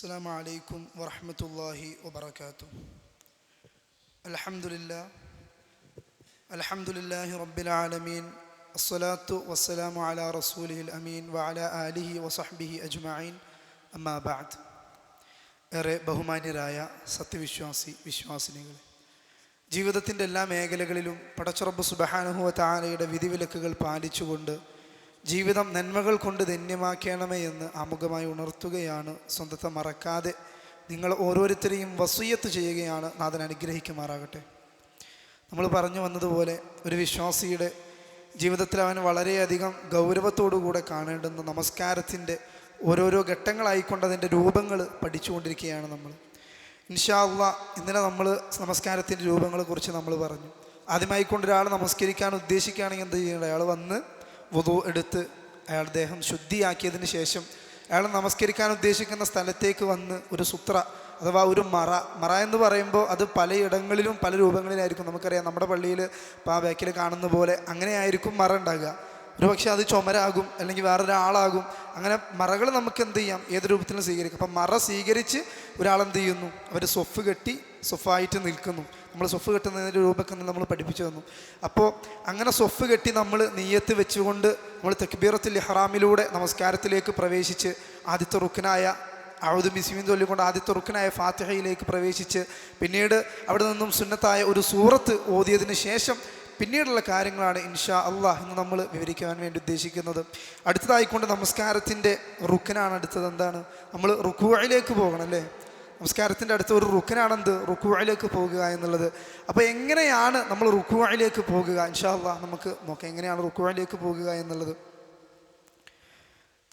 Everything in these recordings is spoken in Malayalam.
السلام عليكم ورحمة الله وبركاته الحمد لله الحمد لله رب العالمين الصلاة والسلام على رسوله الأمين وعلى آله وصحبه أجمعين أما بعد ഏറെ ബഹുമാന്യരായ സത്യവിശ്വാസി വിശ്വാസിനികൾ ജീവിതത്തിൻ്റെ എല്ലാ മേഖലകളിലും പടച്ചുറബ് സുബഹാനുഹുവ താലയുടെ വിധിവിലക്കുകൾ പാലിച്ചുകൊണ്ട് ജീവിതം നന്മകൾ കൊണ്ട് ധന്യമാക്കണമേ എന്ന് ആമുഖമായി ഉണർത്തുകയാണ്. സ്വന്തത്തെ മറക്കാതെ നിങ്ങൾ ഓരോരുത്തരെയും വസൂയത്ത് ചെയ്യുകയാണ് നാഥൻ അനുഗ്രഹിക്കുമാറാകട്ടെ. നമ്മൾ പറഞ്ഞു വന്നതുപോലെ ഒരു വിശ്വാസിയുടെ ജീവിതത്തിൽ അവൻ വളരെയധികം ഗൗരവത്തോടുകൂടെ കാണേണ്ടുന്ന നമസ്കാരത്തിന്റെ ഓരോരോ ഘട്ടങ്ങളായിക്കൊണ്ട് അതിന്റെ രൂപങ്ങൾ പഠിച്ചുകൊണ്ടിരിക്കുകയാണ് നമ്മൾ. ഇൻഷാല്ല ഇന്നലെ നമ്മൾ നമസ്കാരത്തിന്റെ രൂപങ്ങളെക്കുറിച്ച് നമ്മൾ പറഞ്ഞു. ആദ്യമായിക്കൊണ്ട് ഒരാൾ നമസ്കരിക്കാൻ ഉദ്ദേശിക്കുകയാണെങ്കിൽ എന്ത് ചെയ്യണം അയാൾ വന്ന് വുതു എടുത്ത് അയാൾ ദേഹം ശുദ്ധിയാക്കിയതിന് ശേഷം അയാൾ നമസ്കരിക്കാൻ ഉദ്ദേശിക്കുന്ന സ്ഥലത്തേക്ക് വന്ന് ഒരു സുത്ര അഥവാ ഒരു മറ. മറ എന്ന് പറയുമ്പോൾ അത് പലയിടങ്ങളിലും പല രൂപങ്ങളിലായിരിക്കും. നമുക്കറിയാം നമ്മുടെ പള്ളിയിൽ ഇപ്പോൾ ആ ബാക്കിൽ കാണുന്ന പോലെ അങ്ങനെയായിരിക്കും മറ ഉണ്ടാകുക. ഒരു പക്ഷേ അത് ചുമരാകും അല്ലെങ്കിൽ വേറൊരാളാകും. അങ്ങനെ മറകൾ നമുക്ക് എന്ത് ചെയ്യാം? ഏത് രൂപത്തിലും സ്വീകരിക്കാം. അപ്പം മറ സ്വീകരിച്ച് ഒരാളെന്ത് ചെയ്യുന്നു? അവർ സൊഫ് കെട്ടി സൊഫായിട്ട് നിൽക്കുന്നു. നമ്മൾ സൊഫ് കെട്ടുന്നതിന്റെ രൂപമൊക്കെ നമ്മൾ പഠിപ്പിച്ചു തന്നു. അപ്പോൾ അങ്ങനെ സൊഫ് കെട്ടി നമ്മൾ നെയ്യത്ത് വെച്ചുകൊണ്ട് നമ്മൾ തെക്ബീറത്തിൽ ഇഹ്റാമിലൂടെ നമസ്കാരത്തിലേക്ക് പ്രവേശിച്ച് ആദ്യത്തെ റുക്കനായ ഔദ് മിസ്മീൻ ചൊല്ലിക്കൊണ്ട് ആദ്യത്തെ റുക്കനായ ഫാത്തിഹയിലേക്ക് പ്രവേശിച്ച് പിന്നീട് അവിടെ നിന്നും സുന്നത്തായ ഒരു സൂറത്ത് ഓതിയതിന് ശേഷം പിന്നീടുള്ള കാര്യങ്ങളാണ് ഇൻഷാ അള്ളാഹ് എന്ന് നമ്മൾ വിവരിക്കാൻ വേണ്ടി ഉദ്ദേശിക്കുന്നത്. അടുത്തതായിക്കൊണ്ട് നമസ്കാരത്തിന്റെ റുക്കനാണ് അടുത്തത് എന്താണ്? നമ്മൾ റുക്കുവയിലേക്ക് പോകണം അല്ലേ? നമസ്കാരത്തിന്റെ അടുത്ത് ഒരു റുക്കനാണെന്ത് റുക്കുവായിലേക്ക് പോകുക എന്നുള്ളത്. അപ്പോൾ എങ്ങനെയാണ് നമ്മൾ റുക്കുവായിലേക്ക് പോകുക? ഇൻഷാല്ല നമുക്ക് നോക്കാം. എങ്ങനെയാണ് റുക്കുവായിലേക്ക് പോകുക എന്നുള്ളത്?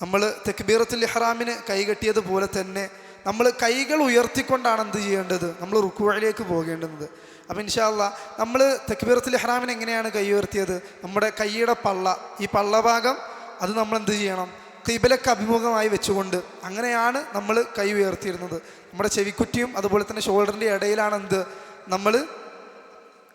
നമ്മൾ തെക്ബീറത്തുൽ ഇഹ്റാമിന് കൈകെട്ടിയതുപോലെ തന്നെ നമ്മൾ കൈകൾ ഉയർത്തിക്കൊണ്ടാണ് എന്ത് ചെയ്യേണ്ടത്? നമ്മൾ റുക്കുവയിലേക്ക് പോകേണ്ടത്. അപ്പം ഇൻഷാല്ല നമ്മൾ തെക്ബീറത്തുൽ ഇഹ്റാമിന് എങ്ങനെയാണ് കൈ ഉയർത്തിയത്? നമ്മുടെ കൈയുടെ പള്ള ഈ പള്ളഭാഗം അത് നമ്മൾ എന്ത് ചെയ്യണം? കിബിലക്ക് അഭിമുഖമായി വെച്ചുകൊണ്ട് അങ്ങനെയാണ് നമ്മൾ കൈ ഉയർത്തിയിരുന്നത്. നമ്മുടെ ചെവിക്കുറ്റിയും അതുപോലെ തന്നെ ഷോൾഡറിന്റെ ഇടയിലാണ് എന്ത് നമ്മൾ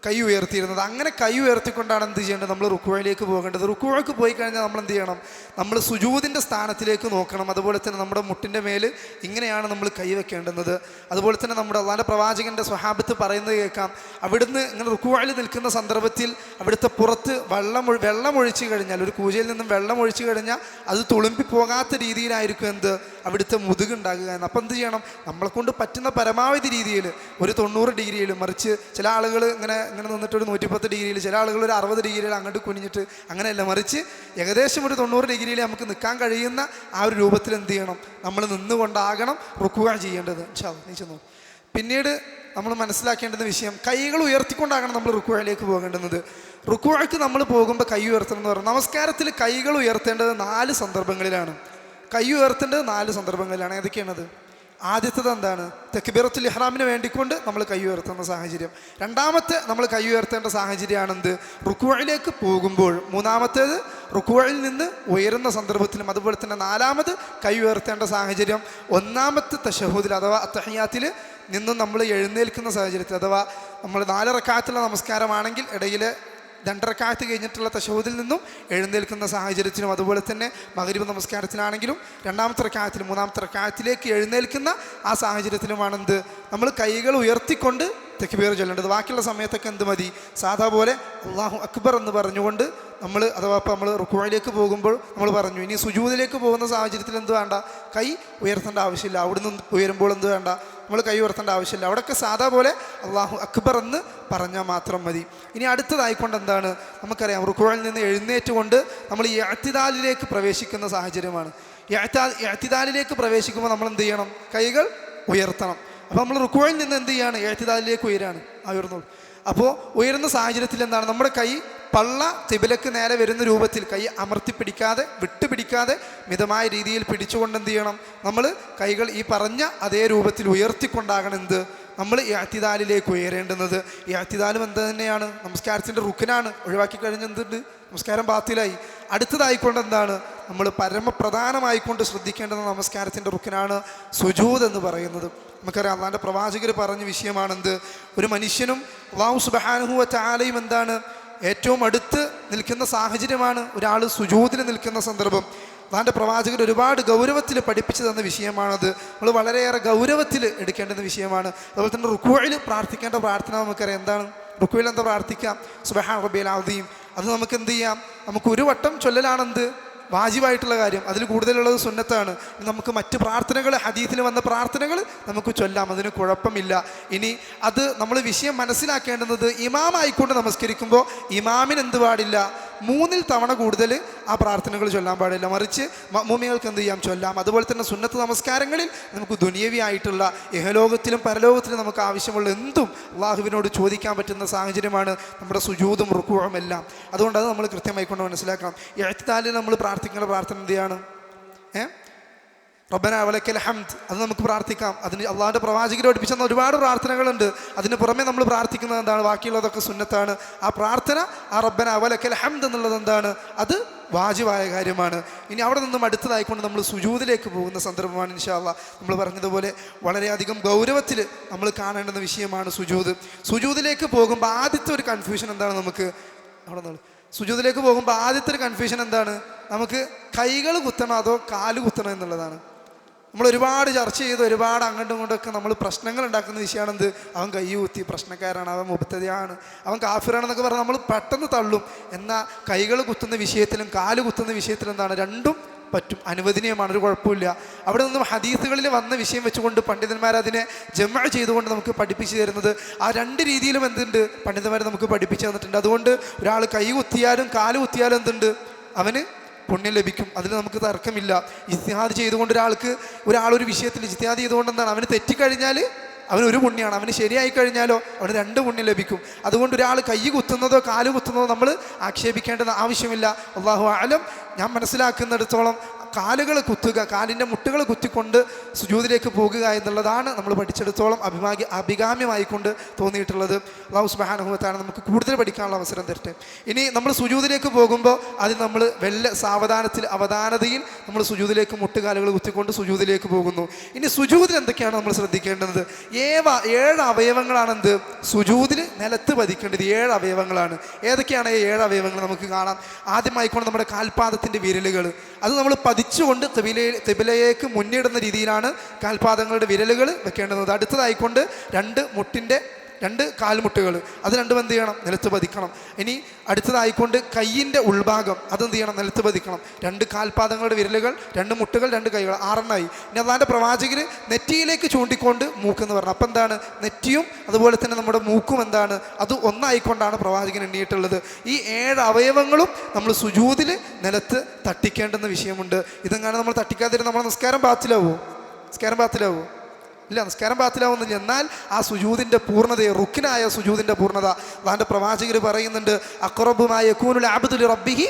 കൈ ഉയർത്തിയിരുന്നത്. അങ്ങനെ കൈ ഉയർത്തിക്കൊണ്ടാണ് എന്ത് ചെയ്യേണ്ടത്? നമ്മൾ റുക്കുവയിലേക്ക് പോകേണ്ടത്. റുക്കുവയ്ക്ക് പോയി കഴിഞ്ഞാൽ നമ്മൾ എന്ത് ചെയ്യണം? നമ്മൾ സുജൂതിന്റെ സ്ഥാനത്തിലേക്ക് നോക്കണം. അതുപോലെ തന്നെ നമ്മുടെ മുട്ടിന്റെ മേൽ ഇങ്ങനെയാണ് നമ്മൾ കൈ വെക്കേണ്ടുന്നത്. അതുപോലെ തന്നെ നമ്മുടെ അള്ളാന്റെ പ്രവാചകന്റെ സ്വഹാബത്ത് പറയുന്നത് കേൾക്കാം. അവിടുന്ന് ഇങ്ങനെ റുക്കുവയിൽ നിൽക്കുന്ന സന്ദർഭത്തിൽ അവിടുത്തെ പുറത്ത് വെള്ളം വെള്ളം ഒഴിച്ചു കഴിഞ്ഞാൽ ഒരു കൂജയിൽ നിന്നും വെള്ളം ഒഴിച്ചു കഴിഞ്ഞാൽ അത് തുളുമ്പി പോകാത്ത രീതിയിലായിരിക്കും എന്ത്? അവിടുത്തെ മുതുകുണ്ടാകുക എന്ന്. അപ്പം എന്ത് ചെയ്യണം? നമ്മളെ കൊണ്ട് പറ്റുന്ന പരമാവധി രീതിയിൽ ഒരു തൊണ്ണൂറ് ഡിഗ്രിയിൽ മറിച്ച് ചില ആളുകൾ ഇങ്ങനെ ഇങ്ങനെ നിന്നിട്ട് ഒരു നൂറ്റിപ്പത്ത് ഡിഗ്രിയിൽ ചില ആളുകൾ ഒരു അറുപത് ഡിഗ്രിയിൽ അങ്ങോട്ട് കുനിഞ്ഞിട്ട് അങ്ങനെയല്ല. മറിച്ച് ഏകദേശം ഒരു തൊണ്ണൂറ് ഡിഗ്രിയിൽ നമുക്ക് നിൽക്കാൻ കഴിയുന്ന ആ ഒരു രൂപത്തിൽ എന്ത് ചെയ്യണം? നമ്മൾ നിന്നുകൊണ്ടാകണം റുക്കുക ചെയ്യേണ്ടത്. അല്ലാ, നീ ചെന്നു പിന്നീട് നമ്മൾ മനസ്സിലാക്കേണ്ടുന്ന വിഷയം കൈകൾ ഉയർത്തിക്കൊണ്ടാകണം നമ്മൾ റുക്കുവയിലേക്ക് പോകേണ്ടുന്നത്. റുക്കുവയ്ക്ക് നമ്മൾ പോകുമ്പോൾ കൈ ഉയർത്തണം എന്ന് പറയുന്നത് നമസ്കാരത്തിൽ കൈകൾ ഉയർത്തേണ്ടത് നാല് സന്ദർഭങ്ങളിലാണ്. കൈ ഉയർത്തേണ്ടത് നാല് സന്ദർഭങ്ങളിലാണ്. ഏതൊക്കെയാണത്? ആദ്യത്തത് എന്താണ്? തെക്കുബിറത്തുൽ ഇഹ്റാമിന് വേണ്ടിക്കൊണ്ട് നമ്മൾ കൈ ഉയർത്തുന്ന സാഹചര്യം. രണ്ടാമത്തെ നമ്മൾ കൈ ഉയർത്തേണ്ട സാഹചര്യമാണെന്ത്? റുക്കുവയിലേക്ക് പോകുമ്പോൾ. മൂന്നാമത്തേത് റുക്കുവയിൽ നിന്ന് ഉയരുന്ന സന്ദർഭത്തിലും അതുപോലെ തന്നെ നാലാമത് കൈ ഉയർത്തേണ്ട സാഹചര്യം. ഒന്നാമത്തെ തഷഹൂദിൽ അഥവാ അത്തഹയാത്തിൽ നിന്നും നമ്മൾ എഴുന്നേൽക്കുന്ന സാഹചര്യത്തിൽ അഥവാ നമ്മൾ നാല് റക്കാത്തുള്ള നമസ്കാരമാണെങ്കിൽ ഇടയിൽ രണ്ടരക്കാലത്ത് കഴിഞ്ഞിട്ടുള്ള തശോദിൽ നിന്നും എഴുന്നേൽക്കുന്ന സാഹചര്യത്തിനും അതുപോലെ തന്നെ മകരീബ് നമസ്കാരത്തിനാണെങ്കിലും രണ്ടാമത്തെ റക്കായത്തിൽ മൂന്നാമത്തെ റക്കായത്തിലേക്ക് എഴുന്നേൽക്കുന്ന ആ സാഹചര്യത്തിലുമാണെന്ത് നമ്മൾ കൈകൾ ഉയർത്തിക്കൊണ്ട് തെക്കുപേർ ചൊല്ലേണ്ടത്. ബാക്കിയുള്ള സമയത്തൊക്കെ എന്ത് മതി? സാധാ പോലെ അള്ളാഹു അക്ബർ എന്ന് പറഞ്ഞുകൊണ്ട് നമ്മൾ അഥവാ ഇപ്പോൾ നമ്മൾ റുക്കുവയിലേക്ക് പോകുമ്പോൾ നമ്മൾ പറഞ്ഞു ഇനി സുജൂദിലേക്ക് പോകുന്ന സാഹചര്യത്തിൽ എന്ത് വേണ്ട? കൈ ഉയർത്തേണ്ട ആവശ്യമില്ല. അവിടുന്ന് ഉയരുമ്പോൾ എന്ത് വേണ്ട? നമ്മൾ കൈ ഉയർത്തേണ്ട ആവശ്യമില്ല. അവിടെയൊക്കെ സാധാ പോലെ അള്ളാഹു അക്ബർ എന്ന് പറഞ്ഞാൽ മാത്രം മതി. ഇനി അടുത്തതായിക്കൊണ്ട് എന്താണ്? നമുക്കറിയാം റുക്കുവയിൽ നിന്ന് എഴുന്നേറ്റുകൊണ്ട് നമ്മൾ ഈ അത്തിദാലിലേക്ക് പ്രവേശിക്കുന്ന സാഹചര്യമാണ്. എഴുത്തിദാലിലേക്ക് പ്രവേശിക്കുമ്പോൾ നമ്മൾ എന്ത് ചെയ്യണം? കൈകൾ ഉയർത്തണം. അപ്പോൾ നമ്മൾ റുക്കുവയിൽ നിന്ന് എന്ത് ചെയ്യാണ്? എഴുത്തിദാലിലേക്ക് ഉയരാണ്. ആ ഉയർന്നോളൂ. അപ്പോൾ ഉയരുന്ന സാഹചര്യത്തിൽ എന്താണ്? നമ്മുടെ കൈ പള്ള തിബിലക്ക് നേരെ വരുന്ന രൂപത്തിൽ കൈ അമർത്തി പിടിക്കാതെ വിട്ടുപിടിക്കാതെ മിതമായ രീതിയിൽ പിടിച്ചുകൊണ്ട് എന്ത് ചെയ്യണം? നമ്മൾ കൈകൾ ഈ പറഞ്ഞ അതേ രൂപത്തിൽ ഉയർത്തിക്കൊണ്ടാകണം എന്ത്? നമ്മൾ ഈ അത്തിദാലിലേക്ക് ഉയരേണ്ടുന്നത്. ഈ അത്തിദാലും എന്ത് തന്നെയാണ്? നമസ്കാരത്തിന്റെ റുക്കിനാണ് ഒഴിവാക്കി കഴിഞ്ഞ എന്തുണ്ട്? നമസ്കാരം ബാത്തിലായി. അടുത്തതായിക്കൊണ്ട് എന്താണ്? നമ്മൾ പരമപ്രധാനമായിക്കൊണ്ട് ശ്രദ്ധിക്കേണ്ടുന്ന നമസ്കാരത്തിന്റെ റുക്കിനാണ് സുജൂത് എന്ന് പറയുന്നത്. നമുക്കറിയാം അള്ളാന്റെ പ്രവാചകർ പറഞ്ഞ വിഷയമാണെന്ത്? ഒരു മനുഷ്യനും അള്ളാഹു സുബഹാനുഹുവ ചാലയും എന്താണ്? ഏറ്റവും അടുത്ത് നിൽക്കുന്ന സാഹചര്യമാണ് ഒരാൾ സുജൂതിൽ നിൽക്കുന്ന സന്ദർഭം. അള്ളാന്റെ പ്രവാചകർ ഒരുപാട് ഗൗരവത്തിൽ പഠിപ്പിച്ചു തന്ന വിഷയമാണത്. നമ്മൾ വളരെയേറെ ഗൗരവത്തിൽ എടുക്കേണ്ടുന്ന വിഷയമാണ്. അതുപോലെ തന്നെ റുക്കുവയിൽ പ്രാർത്ഥിക്കേണ്ട പ്രാർത്ഥന നമുക്കറിയാം. എന്താണ്? റുക്കുവിൽ എന്താ പ്രാർത്ഥിക്കാം സുബഹാൻ റബിയൽ ആദ്യം അത് നമുക്ക് എന്ത് ചെയ്യാം? നമുക്ക് ഒരു വട്ടം ചൊല്ലലാണെന്ത്? വാജിബായിട്ടുള്ള കാര്യം. അതിൽ കൂടുതലുള്ളത് സുന്നത്താണ്. നമുക്ക് മറ്റ് പ്രാർത്ഥനകൾ ഹദീത്തിന് വന്ന പ്രാർത്ഥനകൾ നമുക്ക് ചൊല്ലാം. അതിന് കുഴപ്പമില്ല. ഇനി അത് നമ്മൾ വിഷയം മനസ്സിലാക്കേണ്ടുന്നത് ഇമാമായിക്കൊണ്ട് നമസ്കരിക്കുമ്പോൾ ഇമാമിന് എന്ത് പാടില്ല? മൂന്നിൽ തവണ കൂടുതൽ ആ പ്രാർത്ഥനകൾ ചൊല്ലാൻ പാടില്ല. മറിച്ച് മമ്മികൾക്ക് എന്ത് ചെയ്യാം? ചൊല്ലാം. അതുപോലെ തന്നെ സുന്നത്ത് നമസ്കാരങ്ങളിൽ നമുക്ക് ദുനിയവി ആയിട്ടുള്ള ഇഹലോകത്തിലും പരലോകത്തിലും നമുക്ക് ആവശ്യമുള്ള എന്തും അള്ളാഹുവിനോട് ചോദിക്കാൻ പറ്റുന്ന സാഹചര്യമാണ് നമ്മുടെ സുജൂതും റുക്കുവും എല്ലാം. അതുകൊണ്ട് അത് നമ്മൾ കൃത്യമായിക്കൊണ്ട് മനസ്സിലാക്കാം എഴുത്താലിൽ നമ്മൾ പ്രാർത്ഥിക്കുന്ന പ്രാർത്ഥന എന്ത് ചെയ്യാണ് ഏ? റബ്ബന അവലക്കൽ ഹംദ്. അത് നമുക്ക് പ്രാർത്ഥിക്കാം. അതിന് അള്ളാഹുന്റെ പ്രവാചകർ ഒടിപ്പിച്ച ഒരുപാട് പ്രാർത്ഥനകളുണ്ട്. അതിന് പുറമെ നമ്മൾ പ്രാർത്ഥിക്കുന്നത് എന്താണ്? ബാക്കിയുള്ളതൊക്കെ സുന്നത്താണ്. ആ പ്രാർത്ഥന ആ റബ്ബന അവലക്കൽ ഹംദ് എന്നുള്ളത് എന്താണ്? അത് വാജിവായ കാര്യമാണ്. ഇനി അവിടെ നിന്നും അടുത്തതായിക്കൊണ്ട് നമ്മൾ സുജൂതിലേക്ക് പോകുന്ന സന്ദർഭമാണ് ഇൻഷാല്ല നമ്മൾ പറഞ്ഞതുപോലെ വളരെയധികം ഗൗരവത്തിൽ നമ്മൾ കാണേണ്ടുന്ന വിഷയമാണ് സുജൂത്. സുജൂതിലേക്ക് പോകുമ്പോൾ ആദ്യത്തെ ഒരു കൺഫ്യൂഷൻ എന്താണ് നമുക്ക്? അവിടെ നിന്ന് സുജൂതിലേക്ക് പോകുമ്പോൾ ആദ്യത്തെ ഒരു കൺഫ്യൂഷൻ എന്താണ്? നമുക്ക് കൈകൾ കുത്തണോ അതോ കാൽ കുത്തണോ എന്നുള്ളതാണ്. നമ്മൾ ഒരുപാട് ചർച്ച ചെയ്ത് ഒരുപാട് അങ്ങോട്ടും ഇങ്ങോട്ടൊക്കെ നമ്മൾ പ്രശ്നങ്ങൾ ഉണ്ടാക്കുന്ന വിഷയമാണ് എന്ത് അവൻ കൈ കുത്തി പ്രശ്നക്കാരാണ് അവൻ മുപ്പത്തതയാണ് അവൻ കാഫിറാണെന്നൊക്കെ പറഞ്ഞാൽ നമ്മൾ പെട്ടെന്ന് തള്ളും. എന്നാൽ കൈകൾ കുത്തുന്ന വിഷയത്തിലും കാൽ കുത്തുന്ന വിഷയത്തിലും എന്താണ്? രണ്ടും പറ്റും. അനുവദനീയമാണ് ഒരു കുഴപ്പമില്ല. അവിടെ നിന്നും ഹദീസുകളിൽ വന്ന വിഷയം വെച്ചുകൊണ്ട് പണ്ഡിതന്മാർ അതിനെ ജമ ചെയ്തുകൊണ്ട് നമുക്ക് പഠിപ്പിച്ചു തരുന്നത് ആ രണ്ട് രീതിയിലും എന്തുണ്ട്? പണ്ഡിതന്മാർ നമുക്ക് പഠിപ്പിച്ചു തന്നിട്ടുണ്ട്. അതുകൊണ്ട് ഒരാൾ കൈ കുത്തിയാലും കാൽ കുത്തിയാലും എന്തുണ്ട്? അവന് പുണ്യം ലഭിക്കും. അതിൽ നമുക്ക് തർക്കമില്ല. ഇസ്തിഹാദ് ചെയ്തുകൊണ്ട് ഒരാൾക്ക് ഒരാളൊരു വിഷയത്തിൽ ഇസ്തിഹാദ് ചെയ്തുകൊണ്ട് എന്താണ്? അവന് തെറ്റിക്കഴിഞ്ഞാൽ അവന് ഒരു പുണ്യമാണ് അവന് ശരിയായി കഴിഞ്ഞാലോ അവന് രണ്ട് പുണ്യം ലഭിക്കും. അതുകൊണ്ട് ഒരാൾ കൈ കുത്തുന്നതോ കാൽ കുത്തുന്നതോ നമ്മൾ ആക്ഷേപിക്കേണ്ടത് ആവശ്യമില്ല. അള്ളാഹു ആലം ഞാൻ മനസ്സിലാക്കുന്നിടത്തോളം കാലുകൾ കുത്തുക കാലിന്റെ മുട്ടുകൾ കുത്തിക്കൊണ്ട് സുജൂതിലേക്ക് പോകുക എന്നുള്ളതാണ് നമ്മൾ പഠിച്ചെടുത്തോളം അഭിമാഗ്യ അഭികാമ്യമായിക്കൊണ്ട് തോന്നിയിട്ടുള്ളത്. അള്ളാഹു സുബാനുഭവത്താണ് നമുക്ക് കൂടുതൽ പഠിക്കാനുള്ള അവസരം തരട്ടെ. ഇനി നമ്മൾ സുജൂതിലേക്ക് പോകുമ്പോൾ അതിൽ നമ്മൾ വെല്ല സാവധാനത്തിൽ അവധാനതയിൽ നമ്മൾ സുജൂതിലേക്ക് മുട്ടുകാലുകൾ കുത്തിക്കൊണ്ട് സുജൂതിലേക്ക് പോകുന്നു. ഇനി സുജൂതിൽ എന്തൊക്കെയാണ് നമ്മൾ ശ്രദ്ധിക്കേണ്ടത്? ഏവ ഏഴ് അവയവങ്ങളാണെന്ത്? സുജൂതിൽ നിലത്ത് പതിക്കേണ്ടത് ഏഴ് അവയവങ്ങളാണ്. ഏതൊക്കെയാണ് ഏഴ് അവയവങ്ങൾ നമുക്ക് കാണാം? ആദ്യമായിക്കൊണ്ട് നമ്മുടെ കാൽപാദത്തിന്റെ വിരലുകൾ. അത് നമ്മൾ പതിച്ചുകൊണ്ട് തിബിലയിൽ തിബിലയേക്ക് മുന്നിടുന്ന രീതിയിലാണ് കാൽപാദങ്ങളുടെ വിരലുകൾ വെക്കേണ്ടത്. അടുത്തതായിക്കൊണ്ട് രണ്ട് മുട്ടിന്റെ രണ്ട് കാൽമുട്ടുകൾ. അത് രണ്ടും എന്ത് ചെയ്യണം? നിലത്ത് പതിക്കണം. ഇനി അടുത്തതായിക്കൊണ്ട് കയ്യിന്റെ ഉൾഭാഗം അതെന്ത് ചെയ്യണം? നിലത്ത് പതിക്കണം. രണ്ട് കാൽപാദങ്ങളുടെ വിരലുകൾ രണ്ട് മുട്ടുകൾ രണ്ട് കൈകൾ ആറെണ്ണമായി ഇനി അതാന്റെ പ്രവാചകർ നെറ്റിയിലേക്ക് ചൂണ്ടിക്കൊണ്ട് മൂക്കെന്ന് പറഞ്ഞു. അപ്പം എന്താണ്? നെറ്റിയും അതുപോലെ തന്നെ നമ്മുടെ മൂക്കും എന്താണ്? അത് ഒന്നായിക്കൊണ്ടാണ് പ്രവാചകൻ എണ്ണിയിട്ടുള്ളത്. ഈ ഏഴ് അവയവങ്ങളും നമ്മൾ സുജൂതിൽ നിലത്ത് തട്ടിക്കേണ്ടെന്ന വിഷയമുണ്ട്. ഇതെങ്ങനെ നമ്മൾ തട്ടിക്കാതിരുന്ന നമ്മുടെ നിസ്കാരം ബാത്തിലാവോ? നിസ്കാരം ബാത്തിലാവോ? ഇല്ല നിസ്കാരം ബാത്തിലാവുന്നില്ല എന്നാൽ ആ സുജൂതിന്റെ പൂർണതയെ റുക്കിനായ സുജൂതിന്റെ പൂർണത അതാന്റെ പ്രവാചകർ പറയുന്നുണ്ട് അക്റബുമായ കൂനുൽ ആബ്ദുൽ റബ്ബിഹി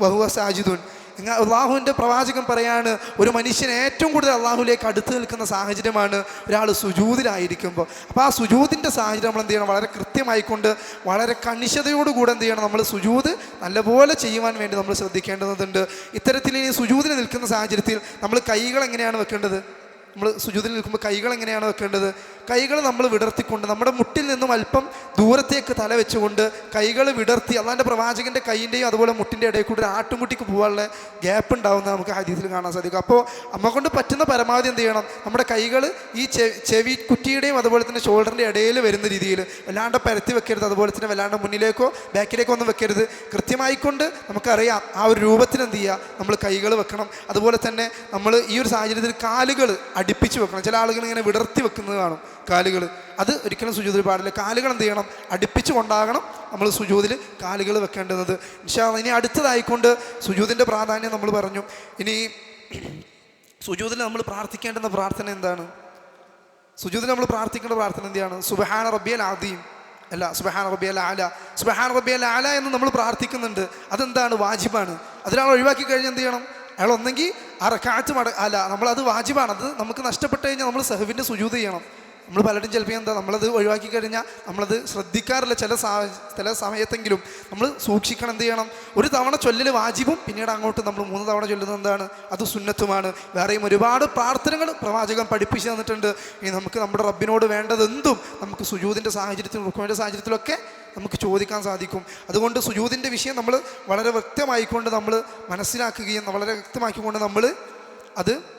വഹുവ സാജിദുൻ. അള്ളാഹുവിന്റെ പ്രവാചകൻ പറയാണ് ഒരു മനുഷ്യൻ ഏറ്റവും കൂടുതൽ അള്ളാഹുലേക്ക് അടുത്ത് നിൽക്കുന്ന സാഹചര്യമാണ് ഒരാൾ സുജൂതിലായിരിക്കുമ്പോൾ. അപ്പോൾ ആ സുജൂതിന്റെ സാഹചര്യം നമ്മൾ എന്ത് ചെയ്യണം? വളരെ കൃത്യമായിക്കൊണ്ട് വളരെ കണിശതയോടുകൂടെ എന്ത് ചെയ്യണം? നമ്മൾ സുജൂത് നല്ലപോലെ ചെയ്യുവാൻ വേണ്ടി നമ്മൾ ശ്രദ്ധിക്കേണ്ടതുണ്ട്. ഇത്തരത്തിൽ ഇനി സുജൂതിന് നിൽക്കുന്ന സാഹചര്യത്തിൽ നമ്മൾ കൈകൾ എങ്ങനെയാണ് വെക്കേണ്ടത്? നമ്മൾ സുജൂതിൽ നിൽക്കുമ്പോൾ കൈകൾ എങ്ങനെയാണ് വെക്കേണ്ടത്? കൈകൾ നമ്മൾ വിടർത്തിക്കൊണ്ട് നമ്മുടെ മുട്ടിൽ നിന്നും അല്പം ദൂരത്തേക്ക് തല വെച്ചുകൊണ്ട് കൈകൾ വിടർത്തി അള്ളാന്റെ പ്രവാചകന്റെ കൈയിന്റെയും അതുപോലെ മുട്ടിന്റെ ഇടയിൽ കൂടെ ഒരു ആട്ടുമുട്ടിക്ക് പോകാനുള്ള ഗ്യാപ്പ് ഉണ്ടാവുന്ന നമുക്ക് ഹദീസിൽ കാണാൻ സാധിക്കും. അപ്പോൾ അമ്മ കൊണ്ട് പറ്റുന്ന പരമാവധി എന്ത് ചെയ്യണം? നമ്മുടെ കൈകൾ ഈ ചെവി കുറ്റിയുടെയും അതുപോലെ തന്നെ ഷോൾഡറിന്റെ ഇടയിൽ വരുന്ന രീതിയിൽ വല്ലാണ്ട് പരത്തി വെക്കരുത്. അതുപോലെ തന്നെ വല്ലാണ്ട് മുന്നിലേക്കോ ബാക്കിലേക്കോ ഒന്നും വെക്കരുത്. കൃത്യമായിക്കൊണ്ട് നമുക്കറിയാം ആ ഒരു രൂപത്തിന് എന്ത് ചെയ്യുക? നമ്മൾ കൈകൾ വെക്കണം. അതുപോലെ തന്നെ നമ്മൾ ഈ ഒരു സാഹചര്യത്തിൽ കാലുകൾ അടുപ്പിച്ച് വെക്കണം. ചില ആളുകൾ ഇങ്ങനെ വിടർത്തി വെക്കുന്നത് കാണും. കാലുകൾ. അത് ഒരിക്കലും സുജൂതിൽ പാടില്ല. കാലുകൾ എന്ത് ചെയ്യണം? അടുപ്പിച്ച് കൊണ്ടാകണം നമ്മൾ സുജൂതിൽ കാലുകൾ വെക്കേണ്ടത്. അള്ളാ. ഇനി അടുത്തതായിക്കൊണ്ട് സുജൂതിന്റെ പ്രാധാന്യം നമ്മൾ പറഞ്ഞു. ഇനി സുജൂതിൽ നമ്മൾ പ്രാർത്ഥിക്കേണ്ടുന്ന പ്രാർത്ഥന എന്താണ്? സുജൂതിൽ നമ്മൾ പ്രാർത്ഥിക്കേണ്ട പ്രാർത്ഥന എന്താണ്? സുബഹാന റബ്ബിയൽ ആദീം അല്ല സുബഹാന റബ്ബിയൽ ആല സുബഹാൻ റബ്ബിയൽ ആല എന്ന് നമ്മൾ പ്രാർത്ഥിക്കുന്നുണ്ട്. അതെന്താണ്? വാജിബാണ്. അതിനാൾ ഒഴിവാക്കി കഴിഞ്ഞാൽ എന്ത് ചെയ്യണം? അയാൾ ഒന്നെങ്കിൽ ആ റക്കാറ്റ് മട അല്ല നമ്മളത് വാജിബാണ്. അത് നമുക്ക് നഷ്ടപ്പെട്ട് കഴിഞ്ഞാൽ നമ്മൾ സെഹുവിന്റെ സുജൂത് ചെയ്യണം. നമ്മൾ പലരും ചിലപ്പോൾ എന്താ നമ്മളത് ഒഴിവാക്കി കഴിഞ്ഞാൽ നമ്മളത് ശ്രദ്ധിക്കാറില്ല ചില ചില സമയത്തെങ്കിലും. നമ്മൾ സൂക്ഷിക്കണം എന്ത് ചെയ്യണം? ഒരു തവണ ചൊല്ലൽ വാജിബും പിന്നീട് അങ്ങോട്ട് നമ്മൾ മൂന്ന് തവണ ചൊല്ലുന്നത് എന്താണ്? അത് സുന്നത്തുമാണ്. വേറെയും ഒരുപാട് പ്രാർത്ഥനകൾ പ്രവാചകൻ പഠിപ്പിച്ചു തന്നിട്ടുണ്ട്. ഇനി നമുക്ക് നമ്മുടെ റബ്ബിനോട് വേണ്ടതെന്തും നമുക്ക് സുജൂതിന്റെ സാഹചര്യത്തിലും റുക്കുവിന്റെ സാഹചര്യത്തിലൊക്കെ നമുക്ക് ചോദിക്കാൻ സാധിക്കും. അതുകൊണ്ട് സുജൂതിന്റെ വിഷയം നമ്മൾ വളരെ വ്യക്തമായിക്കൊണ്ട് നമ്മൾ മനസ്സിലാക്കുകയും വളരെ വ്യക്തമാക്കിക്കൊണ്ട് നമ്മൾ അത്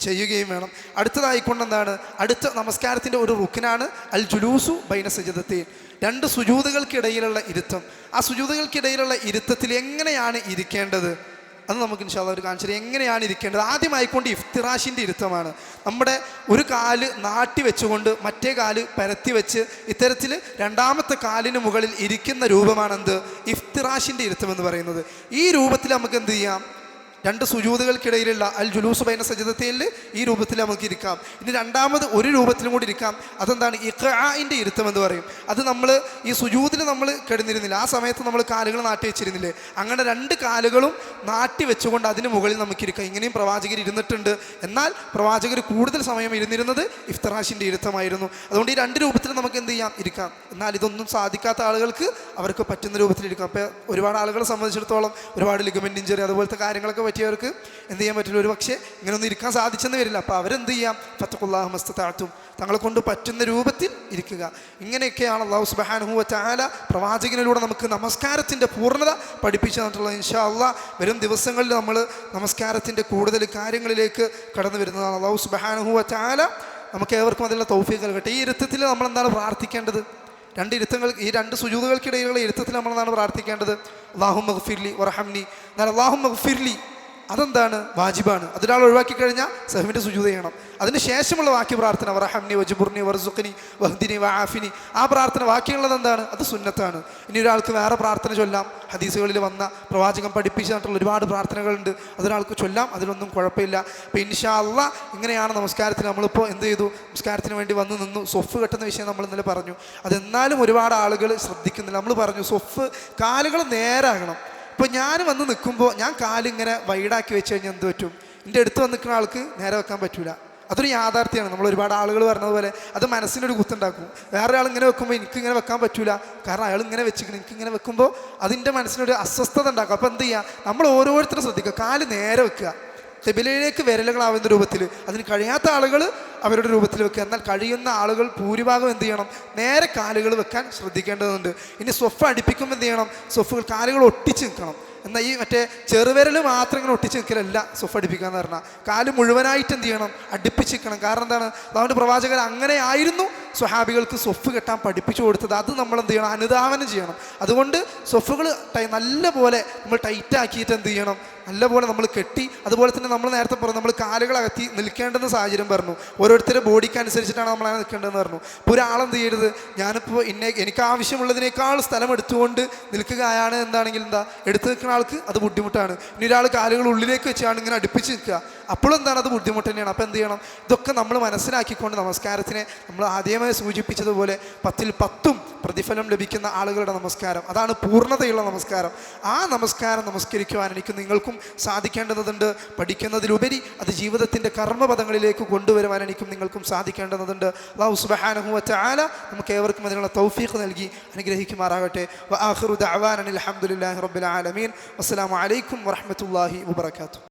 ചെയ്യുകയും വേണം. അടുത്തതായിക്കൊണ്ട് എന്താണ് അടുത്ത നമസ്കാരത്തിന്റെ ഒരു റുക്കിനാണ് അൽ ജുലൂസു ബൈന സജിതത്തെ രണ്ട് സുജൂതുകൾക്കിടയിലുള്ള ഇരുത്തം. ആ സുജൂതുകൾക്കിടയിലുള്ള ഇരുത്തത്തിൽ എങ്ങനെയാണ് ഇരിക്കേണ്ടത്? അത് നമുക്ക് ഇൻഷാല്ല ഒരു കാണിച്ചത് എങ്ങനെയാണ് ഇരിക്കേണ്ടത്? ആദ്യമായിക്കൊണ്ട് ഇഫ്തിറാഷിന്റെ ഇരുത്തമാണ്. നമ്മുടെ ഒരു കാൽ നാട്ടി വെച്ചുകൊണ്ട് മറ്റേ കാൽ പരത്തി വെച്ച് ഇത്തരത്തിൽ രണ്ടാമത്തെ കാലിന് മുകളിൽ ഇരിക്കുന്ന രൂപമാണെന്ത്? ഇഫ്തിറാഷിന്റെ ഇരുത്തം എന്ന് പറയുന്നത്. ഈ രൂപത്തിൽ നമുക്ക് എന്ത് ചെയ്യാം? രണ്ട് സുജൂതുകൾക്കിടയിലുള്ള അൽ ജുലൂസ് ബൈന സജിതത്തിൽ ഈ രൂപത്തിൽ നമുക്ക് ഇരിക്കാം ഇനി രണ്ടാമത് ഒരു രൂപത്തിലും കൂടി ഇരിക്കാം. അതെന്താണ്? ഇഖാഇന്റെ ഇരുത്തം എന്ന് പറയും. അത് നമ്മൾ ഈ സുജൂതിൽ നമ്മൾ കിടന്നിരുന്നില്ല. ആ സമയത്ത് നമ്മൾ കാലുകൾ നാട്ടി വെച്ചിരുന്നില്ലേ? അങ്ങനെ രണ്ട് കാലുകളും നാട്ടി വെച്ചുകൊണ്ട് അതിന് മുകളിൽ നമുക്ക് ഇരിക്കാം ഇങ്ങനെയും പ്രവാചകർ ഇരുന്നിട്ടുണ്ട്. എന്നാൽ പ്രവാചകർ കൂടുതൽ സമയം ഇരുന്നിരുന്നത് ഇഫ്തറാഷിന്റെ ഇരുത്തമായിരുന്നു. അതുകൊണ്ട് ഈ രണ്ട് രൂപത്തിൽ നമുക്ക് എന്ത് ചെയ്യാം? ഇരിക്കാം. എന്നാൽ ഇതൊന്നും സാധിക്കാത്ത ആളുകൾക്ക് അവർക്ക് പറ്റുന്ന രൂപത്തിൽ ഇരിക്കാം അപ്പോൾ ഒരുപാട് ആളുകളെ സംബന്ധിച്ചിടത്തോളം ഒരുപാട് ലിഗമെന്റ് ഇഞ്ചറി അതുപോലത്തെ കാര്യങ്ങളൊക്കെ പറ്റിയവർക്ക് എന്ത് ചെയ്യാൻ പറ്റില്ല. ഒരു പക്ഷേ ഇങ്ങനെയൊന്നും ഇരിക്കാൻ സാധിച്ചെന്ന് വരില്ല. അപ്പോൾ അവരെന്ത് ചെയ്യാം? ഫത്തഖുല്ലാഹ് താഴ്ത്തും തങ്ങളെ കൊണ്ട് പറ്റുന്ന രൂപത്തിൽ ഇരിക്കുക. ഇങ്ങനെയൊക്കെയാണ് അള്ളാഹു സുബാനുഹുവ ചാല പ്രവാചകനിലൂടെ നമുക്ക് നമസ്കാരത്തിന്റെ പൂർണത പഠിപ്പിച്ചു തന്നിട്ടുള്ളത്. ഇൻഷാ അള്ളാ വരും ദിവസങ്ങളിൽ നമ്മൾ നമസ്കാരത്തിന്റെ കൂടുതൽ കാര്യങ്ങളിലേക്ക് കടന്നു വരുന്നതാണ്. അള്ളാഹു സുബാനുഹുവ ചാല നമുക്ക് ഏവർക്കും അതിലുള്ള തൗഫീഖ് നൽകട്ടെ. ഈ ഇരുത്തത്തിൽ നമ്മൾ എന്താണ് പ്രാർത്ഥിക്കേണ്ടത്? രണ്ട് ഇരുത്തങ്ങൾ ഈ രണ്ട് സുജൂതുകൾക്കിടയിലുള്ള ഇരുത്തത്തിൽ നമ്മൾ എന്താണ് പ്രാർത്ഥിക്കേണ്ടത്? അള്ളാഹു മഹ്ഫിർലി വറഹംനി. എന്നാൽ അള്ളാഹു മഗ്ഫിർലി അതെന്താണ്? വാജിബാണ്. അതൊരാൾ ഒഴിവാക്കി കഴിഞ്ഞാൽ സഹമിന്റെ സുജൂത ചെയ്യണം. അതിന് ശേഷമുള്ള വാക്യ പ്രാർത്ഥന വറഹംനി വജുബുർനി വർസുഖിനി വഹ്ദിനി വആഫിനി. ആ പ്രാർത്ഥന ബാക്കിയുള്ളത് എന്താണ്? അത് സുന്നത്താണ്. ഇനി ഒരാൾക്ക് വേറെ പ്രാർത്ഥന ചൊല്ലാം ഹദീസുകളിൽ വന്ന പ്രവാചകൻ പഠിപ്പിച്ചിട്ടുള്ള ഒരുപാട് പ്രാർത്ഥനകളുണ്ട് അതൊരാൾക്ക് ചൊല്ലാം അതിനൊന്നും കുഴപ്പമില്ല. അപ്പോൾ ഇൻഷാ അള്ളാ ഇങ്ങനെയാണ് നമസ്കാരത്തിന് നമ്മളിപ്പോൾ എന്ത് ചെയ്തു? നമസ്കാരത്തിന് വേണ്ടി വന്ന് നിന്നു. സൊഫ് കെട്ടുന്ന വിഷയം നമ്മൾ ഇന്നലെ പറഞ്ഞു. അതെന്നാലും ഒരുപാട് ആളുകൾ ശ്രദ്ധിക്കുന്നില്ല. നമ്മൾ പറഞ്ഞു സൊഫ് കാലുകൾ നേരാകണം. ഇപ്പോൾ ഞാൻ വന്ന് നിൽക്കുമ്പോൾ ഞാൻ കാലിങ്ങനെ വൈഡാക്കി വെച്ച് കഴിഞ്ഞാൽ എന്ത് പറ്റും? എന്റെ അടുത്ത് വന്ന് നിൽക്കുന്ന ആൾക്ക് നേരെ വെക്കാൻ പറ്റില്ല അതൊരു യാഥാർത്ഥ്യമാണ്. നമ്മൾ ഒരുപാട് ആളുകൾ പറഞ്ഞതുപോലെ അത് മനസ്സിനൊരു കുത്തുണ്ടാക്കും. വേറെ ആൾ ഇങ്ങനെ വെക്കുമ്പോൾ എനിക്ക് ഇങ്ങനെ വെക്കാൻ പറ്റില്ല കാരണം അയാൾ ഇങ്ങനെ വെച്ചിരിക്കണം. എനിക്ക് ഇങ്ങനെ വെക്കുമ്പോൾ അതിന്റെ മനസ്സിനൊരു അസ്വസ്ഥത ഉണ്ടാക്കും. അപ്പോൾ എന്ത് ചെയ്യുക നമ്മൾ ഓരോരുത്തരും ശ്രദ്ധിക്കുക. കാൽ നേരെ വെക്കുക. തെബിലയിലേക്ക് വിരലുകളാവുന്ന രൂപത്തിൽ അതിന് കഴിയാത്ത ആളുകൾ അവരുടെ രൂപത്തിൽ വെക്കുക. എന്നാൽ കഴിയുന്ന ആളുകൾ ഭൂരിഭാഗം എന്ത് ചെയ്യണം? നേരെ കാലുകൾ വെക്കാൻ ശ്രദ്ധിക്കേണ്ടതുണ്ട്. ഇനി സ്വഫ് അടിപ്പിക്കുമ്പോൾ എന്ത് ചെയ്യണം? സ്വഫുകൾ കാലുകൾ ഒട്ടിച്ച് നിൽക്കണം. എന്നാൽ ഈ മറ്റേ ചെറുവിരൽ മാത്രം ഇങ്ങനെ ഒട്ടിച്ച് നിൽക്കലല്ല സ്വഫ് അടിപ്പിക്കുക എന്ന് പറഞ്ഞാൽ. കാൽ മുഴുവനായിട്ട് എന്ത് ചെയ്യണം? അടുപ്പിച്ച് നിൽക്കണം. കാരണം എന്താണ്? അതുകൊണ്ട് പ്രവാചകർ അങ്ങനെ ആയിരുന്നു സ്വഹാബികൾക്ക് സ്വഫ് കെട്ടാൻ പഠിപ്പിച്ചു കൊടുത്തത്. അത് നമ്മൾ എന്ത് ചെയ്യണം? അനുധാവനം ചെയ്യണം. അതുകൊണ്ട് സ്വഫുകൾ നല്ലപോലെ നല്ല പോലെ നമ്മൾ ടൈറ്റ് ആക്കിയിട്ട് എന്ത് ചെയ്യണം? നല്ലപോലെ നമ്മൾ കെട്ടി അതുപോലെ തന്നെ നമ്മൾ നേരത്തെ പറഞ്ഞു നമ്മൾ കാലുകൾ അകത്തി നിൽക്കേണ്ടെന്ന സാഹചര്യം പറഞ്ഞു. ഓരോരുത്തരുടെ ബോഡിക്ക് അനുസരിച്ചിട്ടാണ് നമ്മൾ നിൽക്കേണ്ടതെന്ന് പറഞ്ഞു. അപ്പോൾ ഒരാളെന്ത് ചെയ്യരുത്? ഞാനിപ്പോൾ ഇന്നെ എനിക്ക് ആവശ്യമുള്ളതിനേക്കാൾ സ്ഥലം എടുത്തുകൊണ്ട് നിൽക്കുകയാണ് എന്താണെങ്കിൽ എന്താ എടുത്തു നിൽക്കുന്ന ആൾക്ക് അത് ബുദ്ധിമുട്ടാണ്. ഇനി ഒരാൾ കാലുകൾ ഉള്ളിലേക്ക് വെച്ചാണ് ഇങ്ങനെ അടുപ്പിച്ച് നിൽക്കുക. അപ്പോഴും എന്താണ് അത് ബുദ്ധിമുട്ട് തന്നെയാണ്. അപ്പോൾ എന്ത് ചെയ്യണം? ഇതൊക്കെ നമ്മൾ മനസ്സിലാക്കിക്കൊണ്ട് നമസ്കാരത്തിനെ നമ്മൾ ആദ്യമായി സൂചിപ്പിച്ചതുപോലെ പത്തിൽ പത്തും പ്രതിഫലം ലഭിക്കുന്ന ആളുകളുടെ നമസ്കാരം. അതാണ് പൂർണതയുള്ള നമസ്കാരം. ആ നമസ്കാരം നമസ്കരിക്കുവാൻ എനിക്ക് നിങ്ങൾക്കും സാധിക്കേണ്ടതുണ്ട്. പഠിക്കുന്നതിലുപരി അത് ജീവിതത്തിന്റെ കർമ്മപദങ്ങളിലേക്ക് കൊണ്ടുവരുവാൻ എനിക്കും നിങ്ങൾക്കും സാധിക്കേണ്ടതുണ്ട്. അള്ളാഹു സുബ്ഹാനഹു വതആല നമുക്ക് ഏവർക്കും അതിനുള്ള തൗഫീഖ് നൽകി അനുഗ്രഹിക്കുമാറാകട്ടെ. വആഖിറു ദഅവാന ഹംദുലില്ലാഹി റബ്ബിൽ ആലമീൻ. അസ്സാം അലൈക്കും വറഹ്മത്തുള്ളാഹി വബറകാതുഹു.